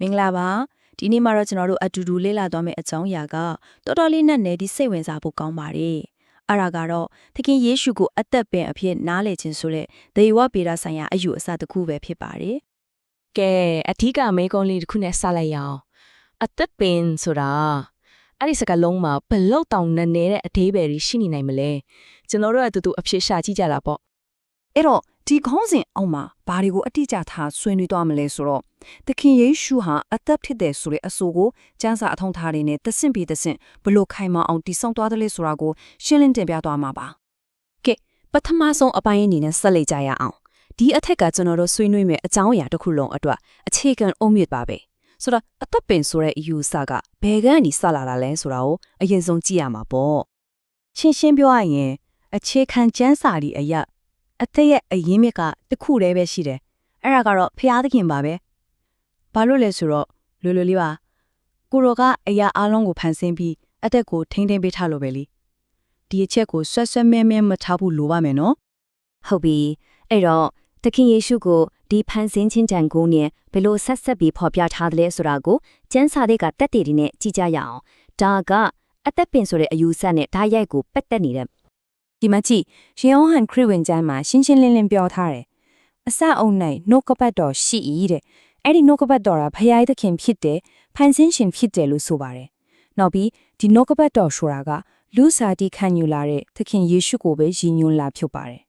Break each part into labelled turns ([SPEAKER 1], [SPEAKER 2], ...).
[SPEAKER 1] မင်္ဂလာပါဒီနေ့မှာတော့ကျွန်တော်တို့အတူတူလေ့လာသွားမယ့်အကြောင်းအရာကတော်တော်လေးနဲ့နေဒီစိတ်ဝင်စားဖို့ကောင်းပါတယ်အဲ့ဒါကတော့သခင်ယေရှုကိုအသက်ပင်အဖြစ်နားလည်ခြင်းဆိုတဲ့ဒေဝပေဒဆိုင်ရာအယူအဆတစ်ခုပဲဖြစ်ပါတယ်
[SPEAKER 2] ကဲအထီးကမေကွန်လေးတစ်ခုနဲ့စလိုက်ရအောင်အသက်ပင်ဆိုတာအဲ့ဒီစကားလုံးမှာဘလောက်တောင်နက်နေတဲ့အသေးပဲရှိနေနိုင်မလဲကျွန်တော်တို့အတူတူအဖြစ်ရှာကြည့်ကြတာပေါ့
[SPEAKER 3] အဲ့တော့ ဒီခေါင်းစဉ်အောက်မှာဘာတွေကိုအတိအကျထားဆွေးနွေးသွားမလဲဆိုတော့သခင်ယေရှုဟာအသက်ဖြစ်တယ်ဆိုတဲ့အဆိုကိုကျမ်းစာအထောက်ထားတွေနဲ့တဆင့်ပြီးတဆင့်ဘလို့ခိုင်မာအောင်တည်ဆောက်သွားတယ်လဲဆိုတာကိုရှင်းလင်းတင်ပြသွားမှာပါ
[SPEAKER 4] ကဲပထမဆုံးအပိုင်းအနေနဲ့ဆက်လက်ကြရအောင်ဒီအထက်ကကျွန်တော်တို့ဆွေးနွေးမယ့်အကြောင်းအရာတစ်ခုလုံးအတွက်အခြေခံအုံမြစ်ပါပဲဆိုတော့အသက်ပင်ဆိုတဲ့အယူအဆကဘယ်ကနေစလာတာလဲဆိုတာကိုအရင်ဆုံးကြည့်ရမှာပေါ့ရှင်းရှင်းပြောရရင်အခြေခံကျမ်းစာဒီအရာ အသက်ရဲ့အရင်းမြစ်ကတစ်ခုတည်းပဲရှိတယ်အဲ့ဒါကတော့ဖျားသခင်ပါပဲဘာလို့လဲဆိုတော့လွယ်လွယ်လေးပါကိုရောကအရာအလုံးကိုဖန်ဆင်းပြီးအသက်ကိုထိမ့်သိမ့်ပေးထားလို့ပဲလीဒီအချက်ကိုဆွတ်ဆွတ်မဲမဲမထားဘူးလိုပါမယ်နော်
[SPEAKER 5] ဟုတ်ပြီအဲ့တော့သခင်ယေရှုကိုဒီဖန်ဆင်းခြင်းတန်ကိုနဲ့ဘယ်လိုဆက်ဆက်ပြီးဖော်ပြထားတယ်လဲဆိုတာကိုကျမ်းစာတွေကတက်တည်တွေနဲ့ကြည့်ကြရအောင်ဒါကအသက်ပင်ဆိုတဲ့အယူဆနဲ့ဓာတ်ရိုက်ကိုပက်တက်နေတဲ့
[SPEAKER 4] ဒီမှာကြည့်ရှင်ယောဟန်ခရစ်ဝင်ကျမ်းမှာရှင်းရှင်းလင်းလင်းပြောထားတယ်အစအုံ၌နှုတ်ကပတ်တော်ရှိ၏တဲ့အဲ့ဒီနှုတ်ကပတ်တော်ကဖယားသခင်ဖြစ်တယ်ဖန်ဆင်းရှင်ဖြစ်တယ်လို့ဆိုပါတယ်နောက်ပြီးဒီနှုတ်ကပတ်တော်ဆိုတာကလူစားတိခံယူလာတဲ့သခင်ယေရှုကိုပဲရည်ညွှန်းလာဖြစ်ပါတယ်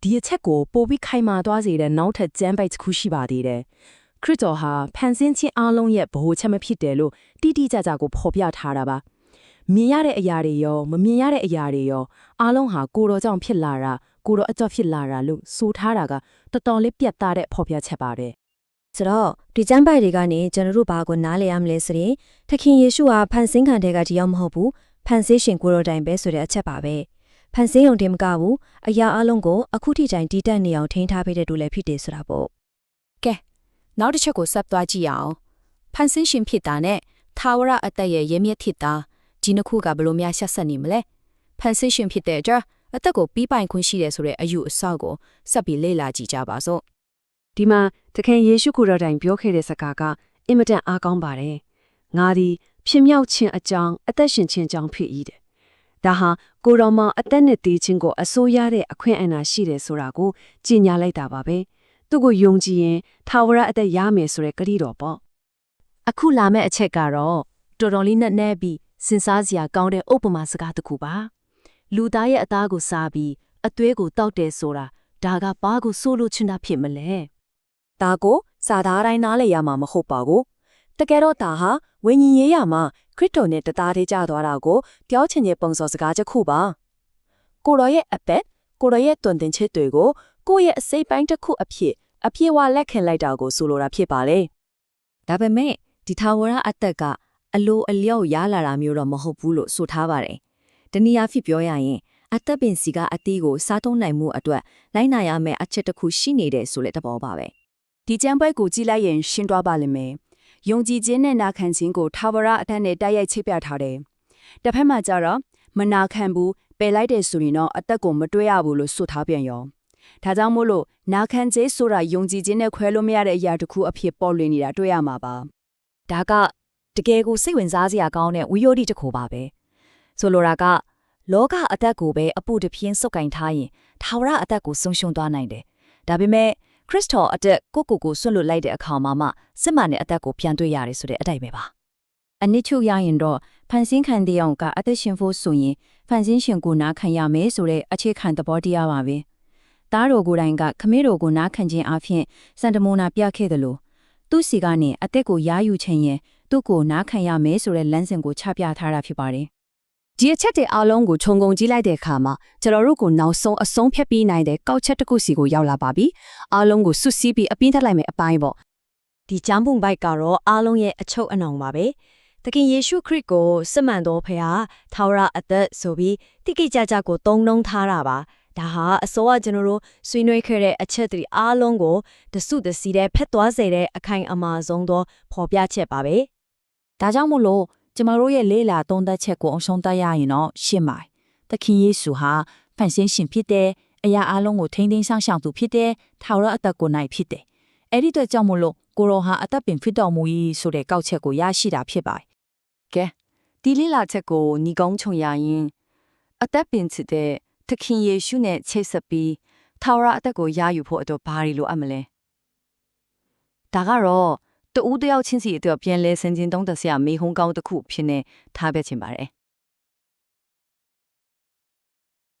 [SPEAKER 2] ဒီအချက်ကိုပိုပြီးခိုင်မာသွားစေတဲ့နောက်ထပ်ကျမ်းပိုက်တစ်ခုရှိပါသေးတယ်ခရစ်တော်ဟာဖန်ဆင်းခြင်းအလုံးရဲ့ဗဟိုချက်မဖြစ်တယ်လို့တိတိကျကျကိုဖော်ပြထားတာပါ မြင်ရတဲ့အရာတွေရောမမြင်ရတဲ့အရာတွေရောအလုံးဟာကိုတော်ကြောင့်ဖြစ်လာတာကိုတော်အကြော့ဖြစ်လာတာလို့ဆိုထားတာကတော်တော်လေးပြတ်သားတဲ့ဖော်ပြချက်ပါတယ်
[SPEAKER 5] ဆိုတော့ဒီကျမ်းပိုက်တွေကနေကျွန်တော်တို့ဘာကိုနားလည်ရမလဲဆိုရင်သခင်ယေရှုဟာဖန်ဆင်းခံတဲ့ကတယောက်မဟုတ်ဘူးဖန်ဆင်းရှင်ကိုယ်တော်တိုင်ပဲဆိုတဲ့အချက်ပါပဲဖန်ဆင်းုံတင်မကဘူးအရာအလုံးကိုအခုထိတိုင်တည်တတ်နေအောင်ထိန်းထားပေးတဲ့တူလည်းဖြစ်တယ်ဆိုတာပေါ့
[SPEAKER 4] နောက်တစ်ချက်ကိုဆက်သွားကြည့်ရအောင်ဖန်ဆင်းရှင်ဖြစ်တာနဲ့သာဝရအသက်ရဲ့ရမြက်ဖြစ်တာ ဒီနှစ်ခုကဘယ်လိုများဆက်ဆက်နေမလဲဖန်ဆင်းရှင်ဖြစ်တဲ့အတွက်အသက်ကိုပြီးပိုင်ခွင့်ရှိတယ်ဆိုတဲ့အယူအဆကိုဆက်ပြီးလေ့လာကြည့်ကြပါစို့
[SPEAKER 6] ဒီမှာသခင်ယေရှုကိုယ်တော်တိုင်ပြောခဲ့တဲ့စကားကအင်မတန်အားကောင်းပါတယ်။ငါသည်ဖြစ်မြောက်ခြင်းအကြောင်းအသက်ရှင်ခြင်းအကြောင်းဖြစ်၏တဲ့။ဒါဟာကိုယ်တော်မှာအသက်နဲ့တည်ခြင်းကိုအစိုးရတဲ့အခွင့်အာဏာရှိတယ်ဆိုတာကိုကြေညာလိုက်တာပါပဲ။သူ့ကိုယုံကြည်ရင်ထာဝရအသက်ရမယ်ဆိုတဲ့ကတိတော်ပေါ့
[SPEAKER 4] အခုလာမယ့်အချက်ကတော့တော်တော်လေးနဲ့နဲပြီး စဉ်းစားစရာကောင်းတဲ့ဥပမာစကားတစ်ခုပါလူသားရဲ့အသားကိုစားပြီးအသွေးကိုတောက်တယ်ဆိုတာဒါကဘာကိုဆိုလိုချင်တာဖြစ်မလဲ
[SPEAKER 3] ဒါကိုစာသားတိုင်းနားလည်ရမှာမဟုတ်ပါဘူးတကယ်တော့ဒါဟာဝိညာဉ်ရေးရမှာခရစ်တော်နဲ့တသားတည်းကြသွားတာကိုပြောချင်တဲ့ပုံစော်စကားတစ်ခုပါကိုရောရဲ့အသက်ကိုရောရဲ့တွင်တင်ချက်တွေကိုကိုယ့်ရဲ့အစိတ်ပိုင်းတစ်ခုအဖြစ်အပြည့်အဝလက်ခံလိုက်တာကိုဆိုလိုတာဖြစ်ပါလေ
[SPEAKER 5] ဒါပေမဲ့ဒီထာဝရအသက်က အလိုအလျောက်ရလာတာမျိုးတော့မဟုတ်ဘူးလို့ဆိုထားပါတယ်။တနည်းအားဖြင့်ပြောရရင်အသက်ပင်စီကအသီးကိုစားသုံးနိုင်မှုအတွက်လိုက်နာရမယ့်အချက်တစ်ခုရှိနေတယ်ဆိုတဲ့သဘောပါပဲ
[SPEAKER 3] ဒီကျမ်းပွဲကိုကြည့်လိုက်ရင်ရှင်းသွားပါလိမ့်မယ်။ယုံကြည်ခြင်းနဲ့နာခံခြင်းကိုထာဝရအထက်နဲ့တိုက်ရိုက်ချိပြထားတယ်။တစ်ဖက်မှာကျတော့မနာခံဘူးပယ်လိုက်တယ်ဆိုရင်တော့အသက်ကိုမတွဲရဘူးလို့ဆိုထားပြန်ရော။ဒါကြောင့်မို့လို့နာခံခြင်းဆိုတာယုံကြည်ခြင်းနဲ့ခွဲလို့မရတဲ့အရာတစ်ခုအဖြစ်ပေါ်လွင်နေတာတွေ့ရမှာပါ။
[SPEAKER 5] ဒါက တကယ်ကိုစိတ်ဝင်စားစရာကောင်းတဲ့ဝိယောဓိတစ်ခုပါပဲဆိုလိုတာကလောကအသက်ကိုပဲအပုတပြင်းစုပ်ကင်ထားရင်ထာဝရအသက်ကိုဆုံးရှုံးသွားနိုင်တယ်ဒါပေမဲ့ခရစ်တော်အသက်ကိုကိုကိုဆွတ်လွတ်လိုက်တဲ့အခါမှာမှစစ်မှန်တဲ့အသက်ကိုပြန်တွေ့ရတယ်ဆိုတဲ့အတိုင်းပဲပါအနစ်ချုပ်ရရင်တော့ဖန်ဆင်းခံတဲ့အောင်ကအသက်ရှင်ဖို့ဆိုရင်ဖန်ဆင်းရှင်ကိုနားခံရမယ်ဆိုတဲ့အခြေခံသဘောတရားပါပဲသားတော်ကိုယ်တိုင်ကခမဲတော်ကိုနားခံခြင်းအပြင်စံတမုနာပြခဲ့တယ်လို့သူ့စီကနေအသက်ကိုယာယူခြင်းရင် သူ့ကိုနားခံရမယ်ဆိုတဲ့လမ်းစဉ်ကိုချပြထားတာဖြစ်ပါတယ်
[SPEAKER 4] ဒီအချက်တွေအလုံးကိုခြုံငုံကြည့်လိုက်တဲ့အခါမှာကျွန်တော်တို့ကိုနောက်ဆုံးအဆုံးဖြတ်ပြီးနိုင်တဲ့ကောက်ချက်တစ်ခုစီကိုရောက်လာပါပြီအလုံးကိုစွတ်စီးပြီးအပြင်းထက်လိုက်မယ်အပိုင်းပေါ့
[SPEAKER 5] ဒီကျမ်းပုံပိုက်ကတော့အားလုံးရဲ့အချုပ်အနှောင်ပါပဲ။သခင်ယေရှုခရစ်ကိုစစ်မှန်တော်ဖရာထာဝရအသက်ဆိုပြီးတိကိကြကြကိုတုံးနှုံထားတာပါ။ဒါဟာအစောကကျွန်တော်တို့ဆွေးနွေးခဲ့တဲ့အချက်တွေအားလုံးကိုတစုတစည်းတဲ့ဖက်သွားစေတဲ့အခိုင်အမာဆုံးသောဖော်ပြချက်ပါပဲ။
[SPEAKER 7] ဒါကြောင့်မို့လို့ကျမတို့ရဲ့လေးလာသုံးသက်ချက်ကိုအဆုံးသတ်ရရင်တော့ရှင်းပါတယ်။သခင်ယေရှုဟာဖန်ဆင်းရှင်ဖြစ်တဲ့အရာအလုံးကိုထိန်းသိမ်းဆောင်ရှောက်သူဖြစ်တဲ့ထာဝရအသက်ကိုနိုင်ဖြစ်တယ်။အဲ့ဒီအတွက်ကြောင့်မို့လို့
[SPEAKER 8] ကိုရောဟာအသက်ပင်ဖြစ်တော်မူ၏ဆိုတဲ့ကောက်ချက်ကိုရရှိတာဖြစ်ပါတယ်
[SPEAKER 4] ကဲဒီလေးလာချက်ကိုညီကုန်းချုံရရင်အသက်ပင်ချစ်တဲ့သခင်ယေရှုနဲ့ချိတ်ဆက်ပြီးထာဝရအသက်ကိုရယူဖို့အတွက်ဘာတွေလိုအပ်မလဲဒါကတော့ တူဦးတယောက်ချင်းစီအတွက်ပြန်လဲဆင်ခြင်သုံးသပ်စရာမေဟုံးကောင်းတစ်ခုဖြစ်နေထားပြချင်ပါတယ်